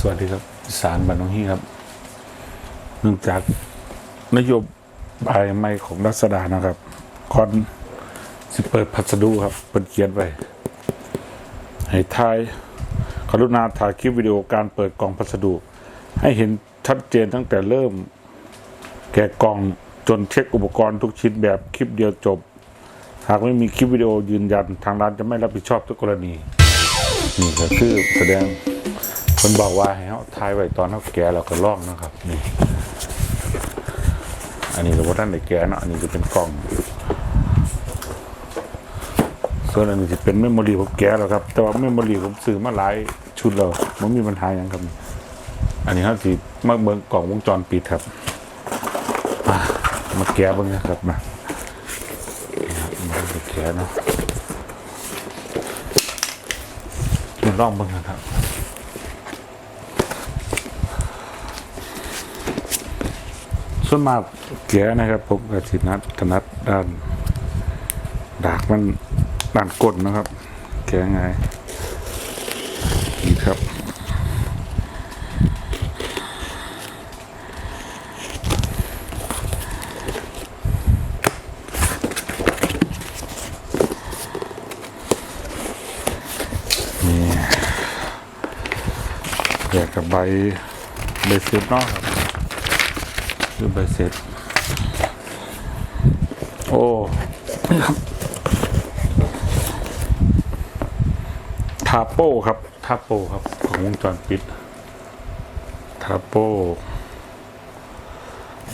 สวัสดีครับสารบันองฮีครับ เนื่องจากนโยบายใหม่ของรัศดานะครับ คอนสิเปิดพัสดุครับเป็นเขียนไว้ให้ทายกรุณาถ่ายคลิปวิดีโอการเปิดกล่องพัสดุ ให้เห็นชัดเจนตั้งแต่เริ่ม แกะกล่องจนเช็คอุปกรณ์ทุกชิ้นแบบคลิปเดียวจบ หากไม่มีคลิปวิดีโอยืนยัน ทางร้านจะไม่รับผิดชอบทุกกรณี นี่ก็คือแสดง คนบอกว่าให้เขาทายไว้ตอนเขาแก่เราก็ลอกนะครับนี่อันนี้เราว่าท่านได้แก่เนาะอันนี้จะเป็นกล่อง ส่วนอันนี้จะเป็นเมมโมรีผมแก่แล้วครับ แต่ว่าเมมโมรีผมซื้อมาหลายชุดแล้วมันมีปัญหาอย่างครับ อันนี้เขาสิมาเบิ่งกล่องวงจรปิดครับมามาแก้บิ่งนะครับมามาแก้เนาะลองเบิ่งนะครับ ส่วนมากแกะนะครับ ผมกับสินัดถนัดด้านดากมันด้านก้นะครับ แกะไงนี่ครับนี่แยกกับใบใบเสร็จเนาะครับ คือใบเสร็จ โอ้นี่ครับทาโป้ครับทาโป้ครับ ของวงจรปิดทาโป้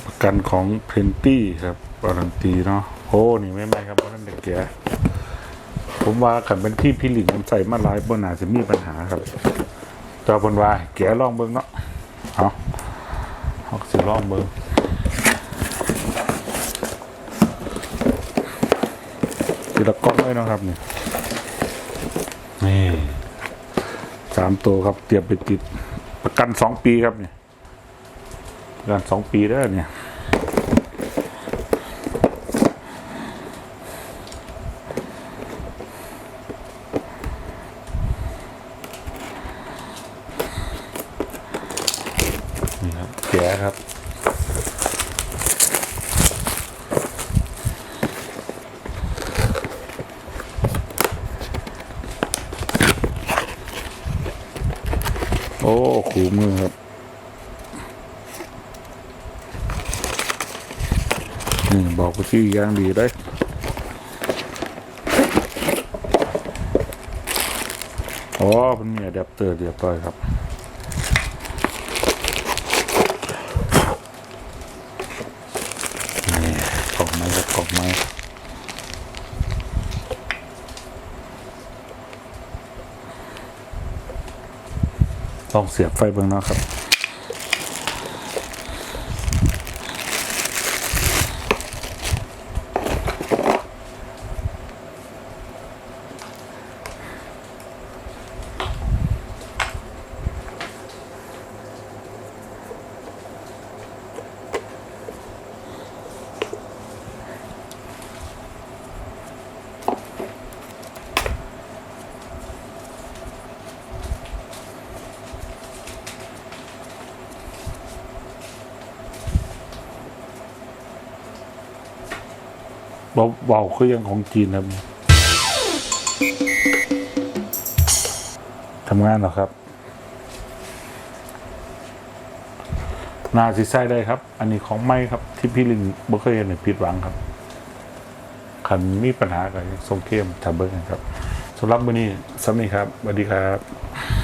ประกันของเพนตี้ครับการันตีเนาะโอ้นี่ไม่ไม่ครับเพราะนั่นเด็กแกผมว่าขันเป็นที่พี่หลิงมันใส่มาหลายบนอาจจะมีปัญหาครับแตว่าบนว่าแกะลองเบิ้งเนาะเอาเอาสิลองเบิ้ง ทีละก้อนเลยเนาะครับนี่นี่สามตัวครับ เตรียมไปติดประกันสองปีครับเนี่ยประกันสองปีได้วเนี่ยนี่ครับแกะครับ โอ้ขู่มือครับนี่บอกไปชื่ออย่างดีเลยอ๋อมันมีอะแดปเตอร์เรียบร้อยครับ นี่กล่องไม้ครับกล่องไม้ ลองเสียบไฟเบิ่งเนาะครับ เบาเบาคือยังของจีนครับทำงานหรอครับ นาสิไส้ได้ครับ อันนี้ของไม่ครับ ที่พี่ลิงบ่เคยเห็นผิดหวังครับคันมีปัญหากับทรงเข้มทับเบิ้งครับสำหรับมื้อนี้สำนีครับสวัสดีครับ